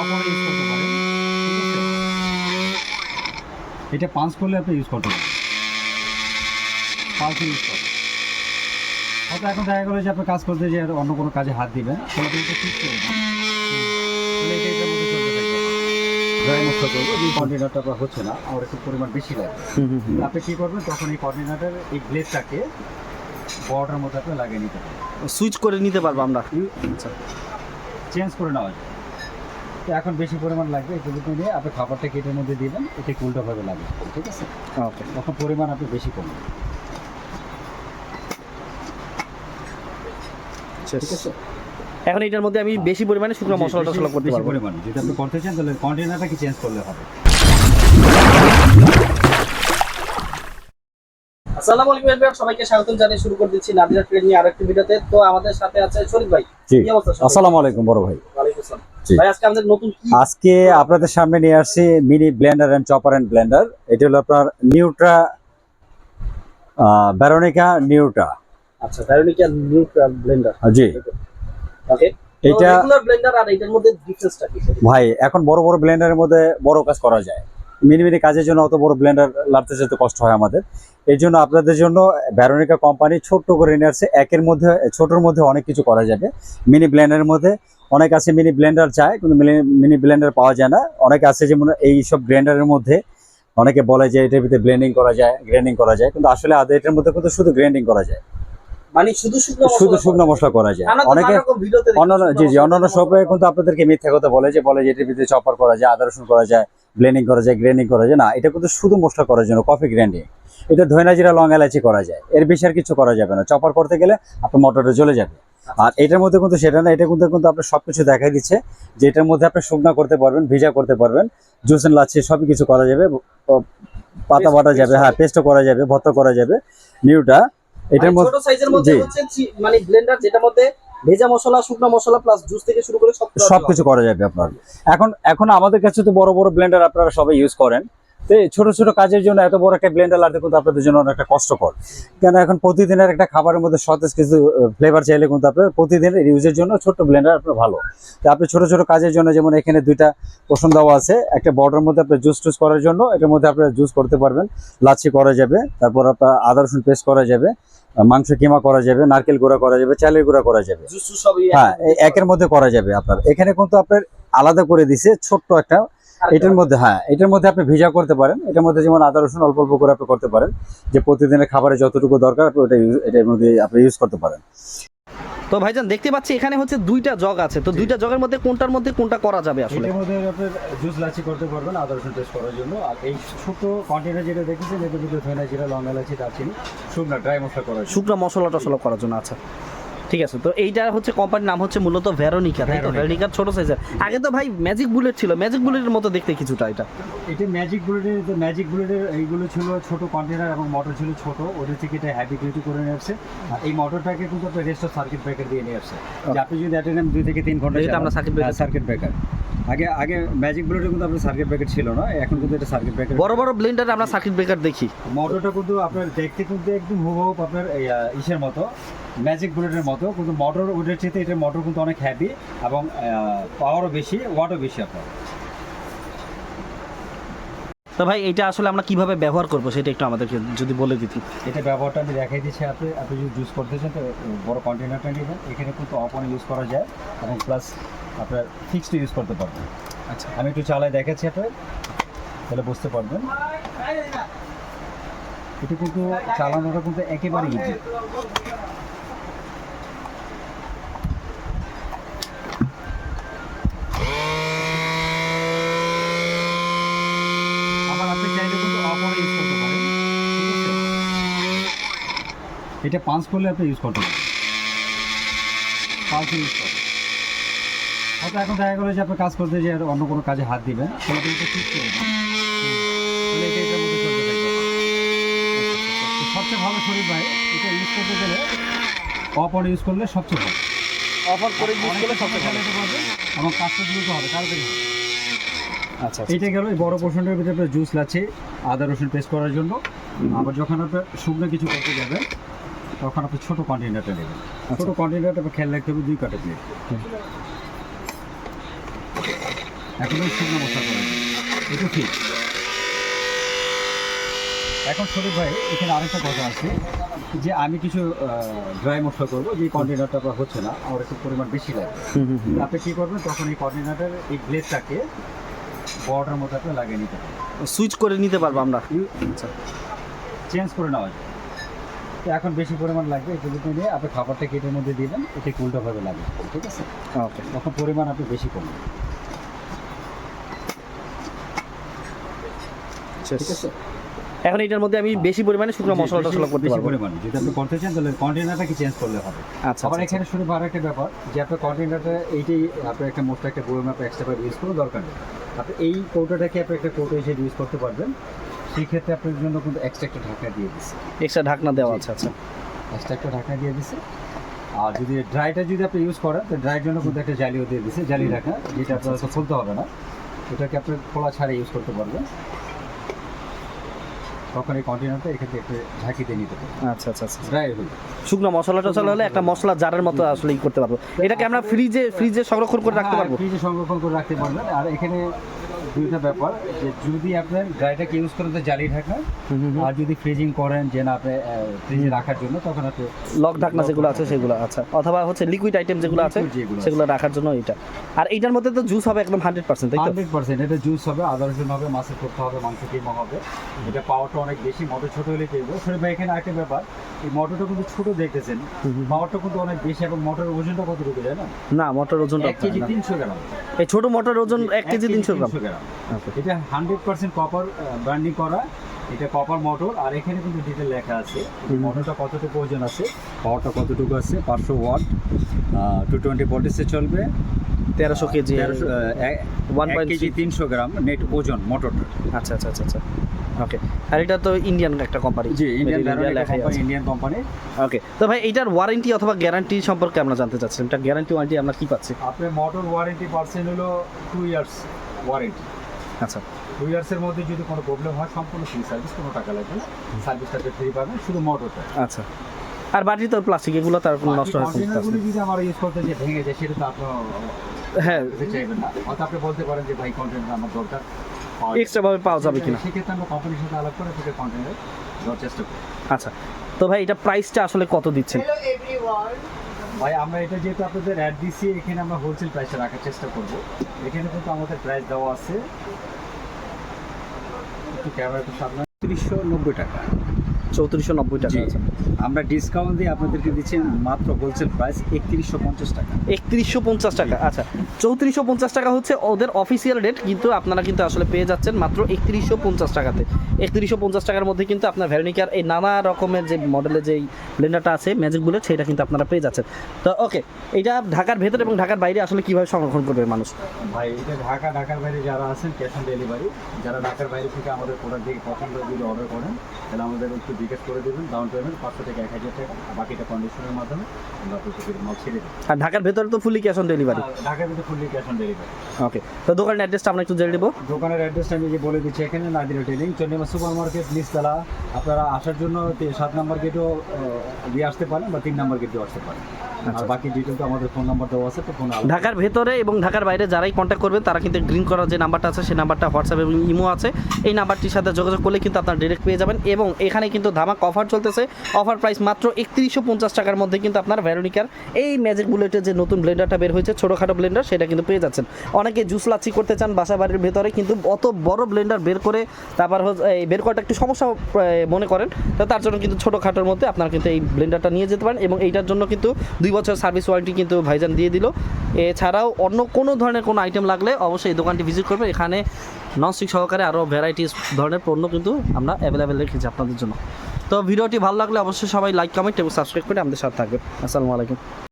অফারে ইউজ করতে পারেন ঠিক আছে? এটা পাঁচ করলে আপনি ইউজ করতে পারেন। পাঁচ ইউজ করেন হয়তো এখন দেখা গেলো যে আপনি কাজ করতে যে অন্য কোনো কাজে হাত দিবেন তাহলে কিন্তু ঠিক করে দেন। তাহলে এটা এটার মধ্যে চলতে থাকবে। ড্রাই মশলা করব যে কন্টেনারটা হচ্ছে না আমার একটু পরিমাণ বেশি লাগবে আপনি কী করবেন তখন এই কন্টেনারের এই ব্লেডটাকে বর্ডার মধ্যে আপনি লাগিয়ে নিতে পারেন। সুইচ করে নিতে পারব আমরা। আচ্ছা। চেঞ্জ করে নেওয়া যায়। তো এখন বেশি পরিমাণ লাগবে একটু দুটো নিয়ে আপনি খাবারটা কেটের মধ্যে দিবেন এটা উল্টোভাবে লাগবে ঠিক আছে? ওকে। তখন পরিমাণ আপনি বেশি ঠিক আছে? এখন এটার মধ্যে আমি বেশি পরিমাণে শুকনো মশলা টসলা করতে পারব। পরিমাণে। যদি আপনি করতে চান তাহলে কন্টেনারটা কি চেঞ্জ করলে হবে? আসসালামু আলাইকুম এভরিওয়ান সবাইকে স্বাগতম জানিয়ে শুরু করে দিচ্ছি নাদিরা ট্রেড নিয়ে আরেকটি ভিডিওতে। তো আমাদের সাথে আছে শরীফ ভাই। জি। কি অবস্থা আসসালামু আলাইকুম বড় ভাই। ওয়ালাইকুম আসসালাম। আজকে আপনাদের সামনে নিয়ে আসছি mini blender and chopper and blender এটা হলো আপনার নিউট্রা ব্যারোনিকা নিউট্রা। আচ্ছা ভ্যারোনিকা নিউট্রাল ব্লেন্ডার। জি। ওকে এটা ব্লেন্ডার আর এটার মধ্যে ডিফারেন্সটা কি? ভাই এখন বড় বড় ব্লেন্ডারের মধ্যে বড় কাজ করা যায়। মিনি মিনি কাজের জন্য অত বড় ব্লেন্ডার লাড়তে যেতে কষ্ট হয় আমাদের। এর জন্য আপনাদের জন্য ব্যারোনিকা কোম্পানি ছোট্ট করে নিয়ে আসছে। একের মধ্যে ছোটোর মধ্যে অনেক কিছু করা যাবে। মিনি ব্লেন্ডারের মধ্যে অনেক আছে মিনি ব্লেন্ডার চায় কিন্তু মিনি ব্লেন্ডার পাওয়া যায় না। অনেক আছে যেমন এই সব ব্লেন্ডারের মধ্যে অনেকে বলে যে এটার ভিতরে ব্লেন্ডিং করা যায় গ্রাইন্ডিং করা যায় কিন্তু আসলে আদৌ এটার মধ্যে কিন্তু শুধু গ্রাইন্ডিং করা যায়। মানে শুধু শুধু শুকনো মশলা করা যায়। অনেকে অন্যান্য জি জি অন্যান্য শপে কিন্তু আপনাদেরকে মিথ্যা কথা বলে যে বলে যে এটার ভিতরে চপার করা যায় আদা রসুন করা যায় ব্লেন্ডিং করা যায় গ্রাইন্ডিং করা যায়। না এটা কিন্তু শুধু মশলা করার জন্য কফি এটা জিরা লং এলাচি করা যায়। এর বেশি আর কিছু করা যাবে না। চপার করতে গেলে আপনার মোটরটা জ্বলে যাবে। আর এটার মধ্যে কিন্তু সেটা না এটা কিন্তু কিন্তু আপনার সবকিছু দেখাই দিচ্ছে যে এটার মধ্যে আপনি শুকনা করতে পারবেন ভিজা করতে পারবেন জুস এন্ড লাচ্ছি সবই কিছু করা যাবে পাতা বাটা যাবে হ্যাঁ পেস্টও করা যাবে ভর্তা করা যাবে নিউটা এটার মধ্যে ছোট সাইজের মধ্যে হচ্ছে মানে ব্লেন্ডার যেটার মধ্যে ভেজা মশলা শুকনো মশলা প্লাস জুস থেকে শুরু করে সব সবকিছু করা যাবে আপনার। এখন এখন আমাদের কাছে তো বড় বড় ব্লেন্ডার আপনারা সবাই ইউজ করেন। ছোট ছোট কাজের জন্য এত বড় একটা ব্লেন্ডার লাগতে কিন্তু আপনাদের জন্য অনেকটা কষ্টকর। কেন এখন প্রতিদিনের একটা খাবারের মধ্যে সতেজ কিছু ফ্লেভার চাইলে কিন্তু আপনার প্রতিদিনের ইউজের জন্য ছোট ব্লেন্ডার আপনার ভালো। তো আপনি ছোট ছোট কাজের জন্য যেমন এখানে দুইটা পোষণ দেওয়া আছে একটা বর্ডার মধ্যে আপনার জুস টুস করার জন্য এটার মধ্যে আপনার জুস করতে পারবেন। লাচ্ছি করা যাবে তারপর আপনার আদা রসুন পেস্ট করা যাবে মাংস কিমা করা যাবে নারকেল গুঁড়া করা যাবে চালের গুঁড়া করা যাবে। হ্যাঁ একের মধ্যে করা যাবে আপনার। এখানে কিন্তু আপনার আলাদা করে দিছে ছোট্ট একটা এটার মধ্যে হ্যাঁ এটার মধ্যে আপনি ভিজা করতে পারেন। এটার মধ্যে যেমন আদা রসুন অল্প অল্প করে আপনি করতে পারেন। যে প্রতিদিনের খাবারে যতটুকু দরকার আপনি ওটা এটার মধ্যে আপনি ইউজ করতে পারেন। তো ভাইজান দেখতে পাচ্ছি এখানে হচ্ছে দুইটা জগ আছে। তো দুইটা জগের মধ্যে কোনটার মধ্যে কোনটা করা যাবে আসলে? এটার মধ্যে আপনার জুস লাচি করতে পারবেন আদা রসুন পেস্ট করার জন্য। আর এই ছোট কন্টেনার যেটা দেখেছেন এটার ভিতরে ধনে জিরা লং এলাচি দারচিনি শুকনা ড্রাই মশলা করার শুকনো মশলা টসলা করার জন্য আচ্ছা। ঠিক আছে তো এইটা হচ্ছে কোম্পানির নাম হচ্ছে মূলত ভেরোনিকা তাই তো? ভেরোনিকা ছোট সাইজের আগে তো ভাই ম্যাজিক বুলেট ছিল ম্যাজিক বুলেটের মতো দেখতে কিছুটা এটা। এটা ম্যাজিক বুলেটের তো ম্যাজিক বুলেটের এইগুলো ছিল ছোট কন্টেনার এবং মোটর ছিল ছোট ওদের থেকে এটা হ্যাভি ডিউটি করে নিয়ে আসছে। আর এই মোটরটাকে কিন্তু আপনার রেস্ট অফ সার্কিট ব্রেকার দিয়ে নিয়ে আসছে। যাতে আপনি যদি অ্যাট টাইম দুই থেকে তিন ঘণ্টা এটা আমরা সার্কিট ব্রেকার সার্কিট ব্রেকার আগে আগে ম্যাজিক বুলেটে কিন্তু আপনার সার্কিট ব্রেকার ছিল না এখন কিন্তু এটা সার্কিট ব্রেকার বড় বড় ব্লেন্ডারে আমরা সার্কিট ব্রেকার দেখি। মোটরটা কিন্তু আপনার দেখতে কিন্তু একদম হুবহু আপনার ইসের মতো ম্যাজিক বুলেটের মতো কিন্তু মোটর ওটার চেয়ে এটার মোটর কিন্তু অনেক হ্যাভি এবং পাওয়ারও বেশি ওয়াটও বেশি আপনার। তো ভাই এটা আসলে আমরা কীভাবে ব্যবহার করব সেটা একটু আমাদেরকে যদি বলে দিতি। এটা ব্যবহারটা আমি দেখাই দিচ্ছি আপনি আপনি যদি ইউজ করতে চান তো বড় কন্টেনারটা নেবেন। এখানে কিন্তু অফ অন ইউজ করা যায় এবং প্লাস আপনার ফিক্সড ইউজ করতে পারবেন। আচ্ছা। আমি একটু চালায় দেখাচ্ছি আপনার তাহলে বুঝতে পারবেন। এটা কিন্তু চালানোটা কিন্তু একেবারে ইজি এটা পাঁচ করলে আপনি ইউজ করতে পারেন পাঁচ ইউজ করেন হয়তো এখন দেখা গেলো যে আপনি কাজ করতে যে অন্য কোনো কাজে হাত দিবেন তাহলে কিন্তু ঠিক করে এটা সবচেয়ে ভালো শরীর ভাই এটা ইউজ করতে গেলে অন ইউজ করলে সবচেয়ে ভালো। অফার করে ইউজ করলে সবচেয়ে ভালো। এবং কাজটা দ্রুত হবে তাড়াতাড়ি হবে। আচ্ছা এইটা গেল এই বড় পোর্শনটার ভিতরে জুস লাগছে আদা রসুন পেস্ট করার জন্য। আবার যখন আপনার শুকনো কিছু করতে যাবেন তখন আপনি ছোট কন্টেনারটা নেবেন ছোট কন্টেনারটা খেয়াল রাখতে হবে দুই কাটা প্লেট এখন শুকনো মশলা করে দিই এটা ঠিক। এখন শরীফ ভাই এখানে আরেকটা কথা আছে যে আমি কিছু ড্রাই মশলা করব যে কন্টেনারটা আপনার হচ্ছে না আমার একটু পরিমাণ বেশি লাগে। হুম হুম হুম। আপনি কী করবেন তখন এই কন্টেনারের এই ব্লেডটাকে বড়টার মধ্যে আপনি লাগিয়ে নিতে হবে সুইচ করে নিতে পারব আমরা। আচ্ছা। চেঞ্জ করে নেওয়া যায়। এখন বেশি পরিমাণ লাগবে একটু যদি নিয়ে আপনি খাবারটা কেটের মধ্যে দিবেন এটা উল্টোভাবে লাগবে ঠিক আছে? ওকে। তখন পরিমাণ আপনি বেশি করবেন ঠিক আছে? এখন এটার মধ্যে আমি বেশি পরিমাণে শুকনো মশলা টসলা করতে বেশি পারব। পরিমাণে যদি আপনি করতে চান তাহলে কন্টেনারটাকে চেঞ্জ করলে হবে? আচ্ছা আবার আচ্ছা, এখানে শুনে আরও একটা ব্যাপার যে আপনার কন্টেনারটা এইটাই আপনি একটা মোস্ট একটা বই ম্যাপ এক্সট্রা ইউজ করার দরকার নেই। আপনি এই কৌটাটাকে আপনি একটা কৌটো হিসেবে ইউজ করতে পারবেন। সেই ক্ষেত্রে আপনার জন্য কিন্তু এক্সট্রা একটা ঢাকনা দিয়ে দিচ্ছে এক্সট্রা ঢাকনা দেওয়া আছে আচ্ছা। এক্সট্রা একটা ঢাকনা দিয়ে দিছে। আর যদি ড্রাইটা যদি আপনি ইউজ করেন তো ড্রাইয়ের জন্য কিন্তু একটা জালিও দিয়ে দিচ্ছে জালি ঢাকনা যেটা আপনার হয়তো খুলতে হবে না। এটাকে আপনি খোলা ছাড়া ইউজ করতে পারবেন। তখন এই কন্টেনারটা এখানে একটু ঝাঁকি দিয়ে নিতে পারবেন। আচ্ছা আচ্ছা আচ্ছা। ড্রাই হয়ে শুকনো মশলা টসলা হলে একটা মশলা জারের মতো আসলে ই করতে পারব। এটাকে আমরা ফ্রিজে ফ্রিজে সংরক্ষণ করে রাখতে পারব। ফ্রিজে সংরক্ষণ করে রাখতে পারবেন। আর এখানে দুইটা ব্যাপার যে যদি আপনার গাড়িটাকে ইউজ করেন তো জালি হুম। আর যদি ফ্রিজিং করেন যে না আপনি ফ্রিজে রাখার জন্য তখন আপনি লক ঢাকনা যেগুলো আছে সেগুলো আচ্ছা। অথবা হচ্ছে লিকুইড আইটেম যেগুলো আছে সেগুলো রাখার জন্য এটা। আর এইটার মধ্যে তো জুস হবে একদম হান্ড্রেড পার্সেন্ট তাই তো? হান্ড্রেড পার্সেন্ট এটা জুস হবে আদা রসুন হবে মাছের করতে হবে মাংস কিমা হবে। এটা পাওয়ারটা অনেক বেশি মোটর ছোট হলে শরীর ভাই এখানে একটা ব্যাপার এই মোটরটা কিন্তু ছোট দেখতেছেন পাওয়ারটা কিন্তু অনেক বেশি এবং মোটরের ওজনটা কতটুকু যায় না? না মোটর ওজনটা এক কেজি তিনশো গ্রাম। এই ছোট মোটর ওজন এক কেজি তিনশো গ্রাম. এটা হান্ড্রেড পার্সেন্ট কপার ব্র্যান্ডিং করা। এটা কপার মোটর আর এখানে কিন্তু ডিটেল লেখা আছে। মোটরটা কতটুকু ওজন আছে? পাওয়ারটা কতটুকু আছে? পাঁচশো ওয়াট টু টোয়েন্টি ভোল্টেজে চলবে। তেরোশো কেজি ওয়ান 1.3 কেজি তিনশো গ্রাম নেট ওজন মোটরটা আচ্ছা আচ্ছা আচ্ছা আচ্ছা। ওকে আর এটা তো ইন্ডিয়ান একটা কোম্পানি জি ইন্ডিয়ান কোম্পানি আছে। ইন্ডিয়ান কোম্পানি ওকে তো ভাই এটার ওয়ারেন্টি অথবা গ্যারান্টি সম্পর্কে আমরা জানতে চাচ্ছি এটা গ্যারান্টি ওয়ারেন্টি আমরা কি পাচ্ছি? আপনার মোটর ওয়ারেন্টি পার্সেন্ট হলো টু ইয়ার্স ওয়ারেন্টি আচ্ছা। টু ইয়ার্সের মধ্যে যদি কোনো প্রবলেম হয় সম্পূর্ণ ফ্রি সার্ভিস কোনো টাকা লাগবে সার্ভিসটাকে ফ্রি পাবেন শুধু মোটরটা আচ্ছা। আর বাকি তো প্লাস্টিক এগুলো তার কোনো নষ্ট হয় যদি আমার ইউজ করতে যে ভেঙে যায় সেটা তো আপনার হ্যাঁ। চাইবেন না। হয়তো আপনি বলতে পারেন যে ভাই কন্টেনার আমার দরকার। এক্সট্রা ভাবে পাওয়া যাবে কিনা? সেক্ষেত্রে আমরা কোম্পানির সাথে আলাপ করে সেটা কন্টেনার দেওয়ার চেষ্টা করি আচ্ছা। তো ভাই এটা প্রাইসটা আসলে কত দিচ্ছেন? Hello everyone. ভাই, আমরা এটা যেহেতু আপনাদের অ্যাড দিছি, এখানে আমরা হোলসেল প্রাইসে রাখার চেষ্টা করব। এখানে কিন্তু আমাদের প্রাইস দেওয়া আছে। একটু ক্যামেরা একটু সামনে। তিরিশশো নব্বই টাকা। চৌত্রিশশো নব্বই টাকা আছে। আমরা ডিসকাউন্ট দিয়ে আপনাদেরকে দিচ্ছি মাত্র হোলসেল প্রাইস একত্রিশশো পঞ্চাশ টাকা। একত্রিশশো পঞ্চাশ টাকা আচ্ছা। চৌত্রিশশো পঞ্চাশ টাকা হচ্ছে ওদের অফিসিয়াল রেট কিন্তু আপনারা কিন্তু আসলে পেয়ে যাচ্ছেন মাত্র একত্রিশশো পঞ্চাশ টাকাতে। একত্রিশশো পঞ্চাশ টাকার মধ্যে কিন্তু আপনার ভ্যারনিকার এই নানা রকমের যে মডেলের যেই ব্লেন্ডারটা আছে ম্যাজিক বুলেট সেটা কিন্তু আপনারা পেয়ে যাচ্ছেন। তো ওকে এটা ঢাকার ভেতর এবং ঢাকার বাইরে আসলে কীভাবে সংরক্ষণ করবে মানুষ? ভাই এটা ঢাকা ঢাকার বাইরে যারা আছেন ক্যাশ অন ডেলিভারি যারা ঢাকার বাইরে থেকে আমাদের প্রোডাক্ট দেখে পছন্দ যদি অর্ডার করেন তাহলে আমাদের একটু জিজ্ঞেস করে দেবেন ডাউন পেমেন্ট পাঁচশো থেকে এক হাজার টাকা বাকিটা কন্ডিশনের মাধ্যমে আমরা আপনাদের মাল ছেড়ে দেবো। আর ঢাকার ভেতরে তো ফুলি ক্যাশ অন ডেলিভারি ঢাকার ভেতরে fully cash on delivery okay তো দোকানের অ্যাড্রেসটা আমরা একটু জেনে দেবো দোকানের অ্যাড্রেসটা আমি যে বলে দিচ্ছি এখানে নাদিরা টেলিং চন্ডিমা সুপার মার্কেট নিচতলা। আপনারা আসার জন্য সাত নম্বর গেটও দিয়ে আসতে পারেন বা তিন নম্বর গেট দিয়ে আসতে পারেন। আর বাকি ডিটেল আমাদের ফোন নাম্বার দেওয়া আছে তো ফোন ঢাকার ভেতরে এবং ঢাকার বাইরে যারাই কন্ট্যাক্ট করবেন তারা কিন্তু গ্রিন করার যে নাম্বারটা আছে সেই নাম্বারটা হোয়াটসঅ্যাপ এবং ইমো আছে। এই নাম্বারটির সাথে যোগাযোগ করলে কিন্তু আপনারা ডিরেক্ট পেয়ে যাবেন এবং এখানে কিন্তু ধামাক অফার চলতেছে। অফার প্রাইস মাত্র একত্রিশশো পঞ্চাশ টাকার মধ্যে কিন্তু আপনার ভ্যারোনিকার এই ম্যাজিক বুলেটের যে নতুন ব্লেন্ডারটা বের হয়েছে ছোটোখাটো ব্লেন্ডার সেটা কিন্তু পেয়ে যাচ্ছেন। অনেকে জুস লাচ্ছি করতে চান বাসা বাড়ির ভেতরে কিন্তু অত বড় ব্লেন্ডার বের করে তারপর এই বের করাটা একটু সমস্যা মনে করেন। তো তার জন্য কিন্তু ছোটোখাটোর মধ্যে আপনারা কিন্তু এই ব্লেন্ডারটা নিয়ে যেতে পারেন এবং এইটার জন্য কিন্তু দুই বছর সার্ভিস ওয়ারেন্টি কিন্তু ভাইজান দিয়ে দিল। এছাড়াও অন্য কোনো ধরনের কোনো আইটেম লাগলে অবশ্যই এই দোকানটি ভিজিট করবেন এখানে ননস্টিক সহকারে আরও ভ্যারাইটিস ধরনের পণ্য কিন্তু আমরা অ্যাভেলেবেল রেখেছি আপনাদের জন্য। তো ভিডিওটি ভালো লাগলে অবশ্যই সবাই লাইক কমেন্ট এবং সাবস্ক্রাইব করে আমাদের সাথে থাকবেন। আসসালামু আলাইকুম।